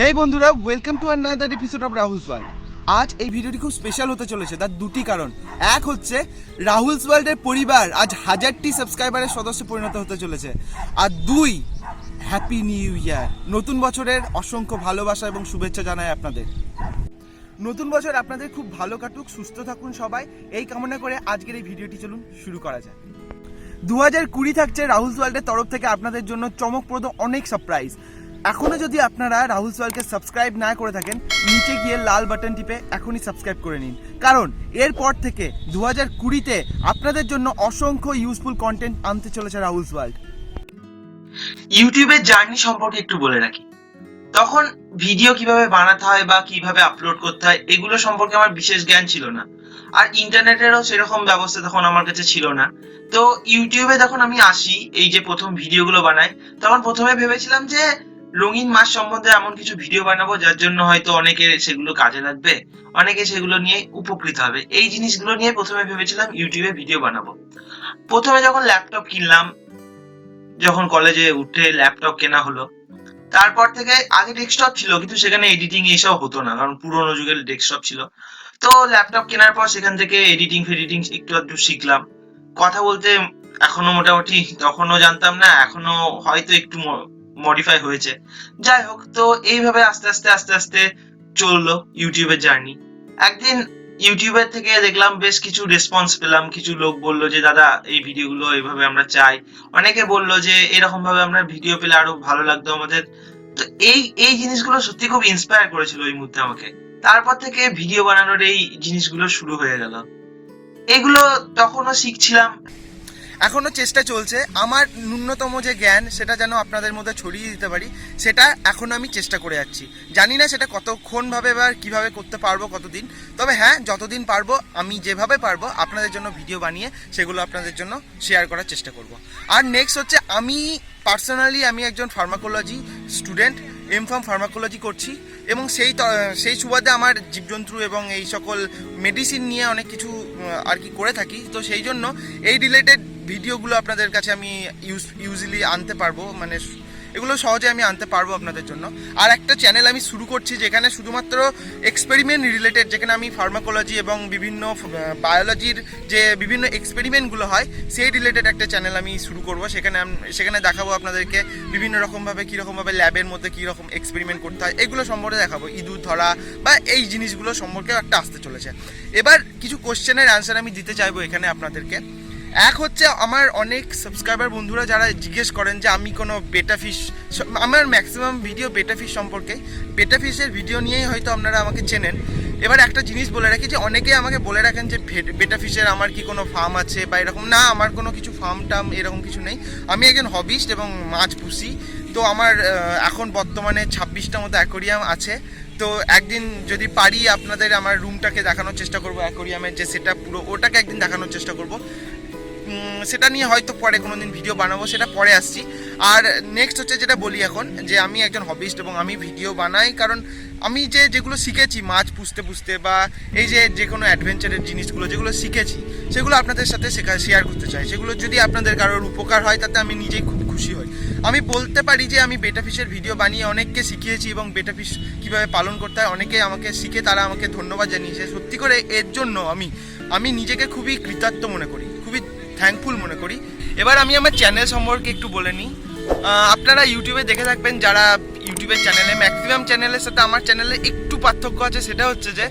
হে বন্ধুরা welcome to another episode of Rahul's world আজ এই ভিডিওটি খুব স্পেশাল হতে চলেছে, তার দুটি কারণ। এক হচ্ছে রাহুলস ওয়ার্ল্ডের পরিবার আজ হাজারটি সাবস্ক্রাইবারের সদস্যে পরিণত হতে চলেছে। আর দুই হ্যাপি নিউ ইয়ার নতুন বছরের অসংখ্য ভালোবাসা এবং শুভেচ্ছা জানাই আপনাদের। নতুন বছর আপনাদের খুব ভালো কাটুক, সুস্থ থাকুন সবাই। এই কামনা করে আজকের এই ভিডিওটি চলুন শুরু করা যায় দু হাজার কুড়ি থাকছে রাহুলস ওয়ার্ল্ডের তরফ থেকে আপনাদের জন্য চমকপ্রদ অনেক সারপ্রাইজ এখনও যদি আপনারা রাহুলস ওয়ার্ল্ডকে সাবস্ক্রাইব না করে থাকেন, নিচে গিয়ে লাল বাটন টিপে এখনই সাবস্ক্রাইব করে নিন। কারণ এরপর থেকে দু হাজার কুড়িতে আপনাদের জন্য অসংখ্য ইউজফুল কন্টেন্ট আনতে চলেছে রাহুলস ওয়ার্ল্ড ইউটিউবের জার্নি সম্পর্কে একটু বলে রাখি। তখন ভিডিও কীভাবে বানাতে হয় বা কীভাবে আপলোড করতে হয়, এগুলো সম্পর্কে আমার বিশেষ জ্ঞান ছিল না। আর ইন্টারনেটেরও সেরকম ব্যবস্থা তখন আমার কাছে ছিল না। তো ইউটিউবে যখন আমি আসি, এই যে প্রথম ভিডিওগুলো বানাই, তখন প্রথমে ভেবেছিলাম যে রঙিন মাস সম্বন্ধে এমন কিছু ভিডিও বানাবো যার জন্য হয়তো অনেকে সেগুলো কাজে লাগবে। অনেকে সেগুলো নিয়ে উপকৃত হবে। এই জিনিসগুলো নিয়ে প্রথমে ভেবেছিলাম ইউটিউবে ভিডিও বানাবো। প্রথমে যখন ল্যাপটপ কিনলাম, যখন কলেজে উঠে ল্যাপটপ কেনা হলো, তারপর থেকে আগে ডেস্কটপ ছিল, কিন্তু সেখানে এডিটিং এইসব হতো না, কারণ পুরোনো যুগের ডেস্কটপ ছিল। তো ল্যাপটপ কেনার পর সেখান থেকে এডিটিং ফেডিটিং একটু একটু শিখলাম। কথা বলতে এখনও মোটামুটি, তখনও জানতাম না এখনও হয়তো একটু মডিফাই হয়েছে। যাই হোক তো এইভাবে আস্তে আস্তে আস্তে আস্তে চলল ইউটিউবের জার্নি একদিন ইউটিউবের থেকে দেখলাম বেশ কিছু রেসপন্স পেলাম। কিছু লোক বলল যে, দাদা, এই ভিডিওগুলো এইভাবে আমরা চাই। অনেকে বলল যে এরকম ভাবে আমরা ভিডিও পেলে আরও ভালো লাগতো আমাদের। তো এই এই জিনিসগুলো সত্যি খুব ইন্সপায়ার করেছিল ওই মুহূর্তে আমাকে। তারপর থেকে ভিডিও বানানোর এই জিনিসগুলো শুরু হয়ে গেল। এগুলো তখনও শিখছিলাম। এখনও চেষ্টা চলছে। আমার ন্যূনতম যে জ্ঞান, সেটা যেন আপনাদের মধ্যে ছড়িয়ে দিতে পারি, সেটা এখনও আমি চেষ্টা করে যাচ্ছি। জানি না সেটা কতক্ষণভাবে বা কীভাবে করতে পারব, কতদিন। তবে হ্যাঁ যতদিন পারব, আমি যেভাবে পারব, আপনাদের জন্য ভিডিও বানিয়ে সেগুলো আপনাদের জন্য শেয়ার করার চেষ্টা করব। আর নেক্সট হচ্ছে, আমি পার্সোনালি আমি একজন pharmacology student M pharm pharmacology করছি এবং সেই সেই সুবাদে আমার জীবজন্তু এবং এই সকল মেডিসিন নিয়ে অনেক কিছু আর কি করে থাকি। তো সেই জন্য এই রিলেটেড ভিডিওগুলো আপনাদের কাছে আমি ইউজ ইউজলি আনতে পারব মানে এগুলো সহজে আমি আনতে পারব আপনাদের জন্য। আর একটা চ্যানেল আমি শুরু করছি যেখানে শুধুমাত্র এক্সপেরিমেন্ট রিলেটেড যেখানে আমি ফার্মাকোলজি এবং বিভিন্ন বায়োলজির যে বিভিন্ন এক্সপেরিমেন্টগুলো হয়, সেই রিলেটেড একটা চ্যানেল আমি শুরু করব। সেখানে সেখানে দেখাবো আপনাদেরকে বিভিন্ন রকমভাবে, কীরকমভাবে ল্যাবের মধ্যে কীরকম এক্সপেরিমেন্ট করতে হয়। এগুলো সম্পর্কে দেখাবো। ইঁদুর ধরা বা এই জিনিসগুলো সম্পর্কেও একটা আসতে চলেছে। এবার কিছু কোশ্চেনের অ্যান্সার আমি দিতে চাইব এখানে আপনাদেরকে। এক হচ্ছে আমার অনেক সাবস্ক্রাইবার বন্ধুরা যারা জিজ্ঞেস করেন যে আমি কোনো বেটা ফিশ আমার ম্যাক্সিমাম ভিডিও বেটা ফিশ সম্পর্কে বেটা ফিশের ভিডিও নিয়েই হয়তো আপনারা আমাকে চেনেন। এবার একটা জিনিস বলে রাখি যে অনেকে আমাকে বলে রাখেন যে বেটা ফিশের আমার কি কোনো ফার্ম আছে বা এরকম, না আমার কোনো কিছু ফার্ম টার্ম এরকম কিছু নেই। আমি একজন হবিস্ট এবং মাছ পুষি। তো আমার এখন বর্তমানে ছাব্বিশটা মতো অ্যাকোরিয়াম আছে। তো একদিন যদি পারি আপনাদের আমার রুমটাকে দেখানোর চেষ্টা করব অ্যাকোরিয়ামের যে সেটা পুরো, ওটাকে একদিন দেখানোর চেষ্টা করব। সেটা নিয়ে হয়তো পরে কোনো দিন ভিডিও বানাবো, সেটা পরে আসছি। আর নেক্সট হচ্ছে যেটা বলি এখন, যে আমি একজন হবিস্ট এবং আমি ভিডিও বানাই, কারণ আমি যে যেগুলো শিখেছি, মাছ পুষতে পুষতে বা এই যে যে কোনো অ্যাডভেঞ্চারের জিনিসগুলো যেগুলো শিখেছি, সেগুলো আপনাদের সাথে শেখা শেয়ার করতে চাই। সেগুলো যদি আপনাদের কারোর উপকার হয়, তাতে আমি নিজেই খুব খুশি হই। আমি বলতে পারি যে আমি বেটা ফিশের ভিডিও বানিয়ে অনেককে শিখিয়েছি এবং বেটা ফিশ কীভাবে পালন করতে হয়। অনেকে আমাকে শিখে, তারা আমাকে ধন্যবাদ জানিয়েছে। সত্যি করে এর জন্য আমি আমি নিজেকে খুবই কৃতার্থ মনে করি। খুবই থ্যাঙ্কফুল মনে করি। এবার আমি আমার চ্যানেল সম্পর্কে একটু বলে নিই। আপনারা ইউটিউবে দেখে থাকবেন যারা ইউটিউবের চ্যানেলে ম্যাক্সিমাম চ্যানেলের সাথে আমার চ্যানেলে একটু পার্থক্য আছে, সেটা হচ্ছে যে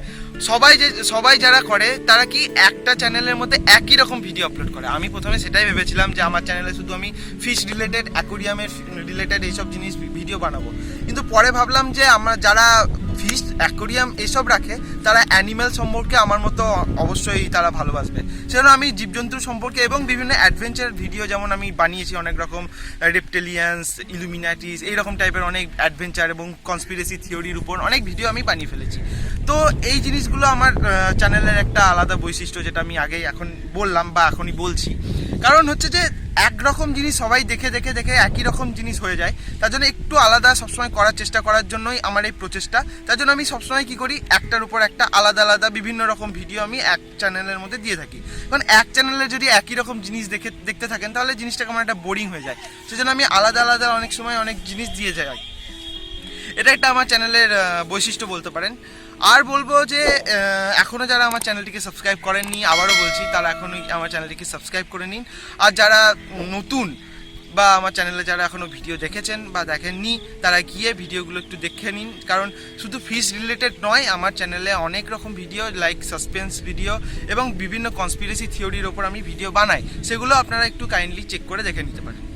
সবাই যে, সবাই যারা করে, তারা কি একটা চ্যানেলের মধ্যে একই রকম ভিডিও আপলোড করে? আমি প্রথমে সেটাই ভেবেছিলাম যে আমার চ্যানেলে শুধু আমি ফিশ রিলেটেড অ্যাকোরিয়ামের রিলেটেড এইসব জিনিস ভিডিও বানাবো। কিন্তু পরে ভাবলাম যে আমরা যারা অ্যাকোরিয়াম এসব রাখে, তারা অ্যানিম্যাল সম্পর্কে আমার মতো অবশ্যই তারা ভালোবাসবে। সেজন্য আমি জীবজন্তু সম্পর্কে এবং বিভিন্ন অ্যাডভেঞ্চার ভিডিও যেমন আমি বানিয়েছি, অনেক রকম রেপটেলিয়ান্স ইলুমিনাটিস এইরকম টাইপের অনেক অ্যাডভেঞ্চার এবং কনস্পিরেসি থিওরির উপর অনেক ভিডিও আমি বানিয়ে ফেলেছি। তো এই জিনিসগুলো আমার চ্যানেলের একটা আলাদা বৈশিষ্ট্য যেটা আমি আগেই এখন বললাম বা এখনই বলছি। কারণ হচ্ছে যে একরকম জিনিস সবাই দেখে দেখে দেখে একই রকম জিনিস হয়ে যায়। তার জন্য একটু আলাদা সবসময় করার চেষ্টা করার জন্যই আমার এই প্রচেষ্টা। তার জন্য আমি সবসময় কি করি, একটার উপর একটা আলাদা আলাদা বিভিন্ন রকম ভিডিও আমি এক চ্যানেলের মধ্যে দিয়ে থাকি। কারণ এক চ্যানেলে যদি একই রকম জিনিস দেখে, দেখতে থাকেন, তাহলে জিনিসটা কেমন একটা বোরিং হয়ে যায়। সেজন্য আমি আলাদা আলাদা অনেক সময় অনেক জিনিস দিয়ে যাই। এটা একটা আমার চ্যানেলের বৈশিষ্ট্য বলতে পারেন। আর বলব যে আহ, এখনও যারা আমার চ্যানেলটিকে সাবস্ক্রাইব করেননি আবারও বলছি তারা এখনই আমার চ্যানেলটিকে সাবস্ক্রাইব করে নিন। আর যারা নতুন বা আমার চ্যানেলে যারা এখনও ভিডিও দেখেছেন বা দেখেননি তারা গিয়ে ভিডিওগুলো একটু দেখে নিন। কারণ শুধু ফিস রিলেটেড নয় আমার চ্যানেলে অনেক রকম ভিডিও লাইক সাসপেন্স ভিডিও এবং বিভিন্ন কনস্পিরেসি থিওরির ওপর আমি ভিডিও বানাই। সেগুলো আপনারা একটু কাইন্ডলি চেক করে দেখে নিতে পারেন।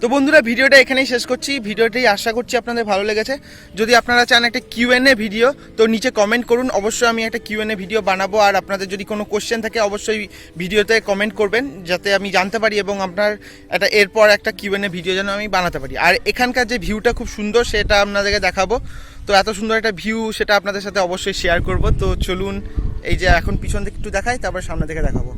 তো বন্ধুরা, ভিডিওটা এখানেই শেষ করছি। ভিডিওটাই আশা করছি আপনাদের ভালো লেগেছে। যদি আপনারা চান একটা কিউএনএ ভিডিও তো নিচে কমেন্ট করুন। অবশ্যই আমি একটা কিউএনএ ভিডিও বানাবো। আর আপনাদের যদি কোনো কোশ্চেন থাকে, অবশ্যই ভিডিওতে কমেন্ট করবেন, যাতে আমি জানতে পারি এবং আপনার একটা এরপর একটা কিউএনএ ভিডিও যেন আমি বানাতে পারি। আর এখানকার যে ভিউটা খুব সুন্দর, সেটা আপনাদেরকে দেখাবো। তো এত সুন্দর একটা ভিউ সেটা আপনাদের সাথে অবশ্যই শেয়ার করব। তো চলুন, এই যে এখন পিছন থেকে একটু দেখাই, তারপর সামনে থেকে দেখাবো।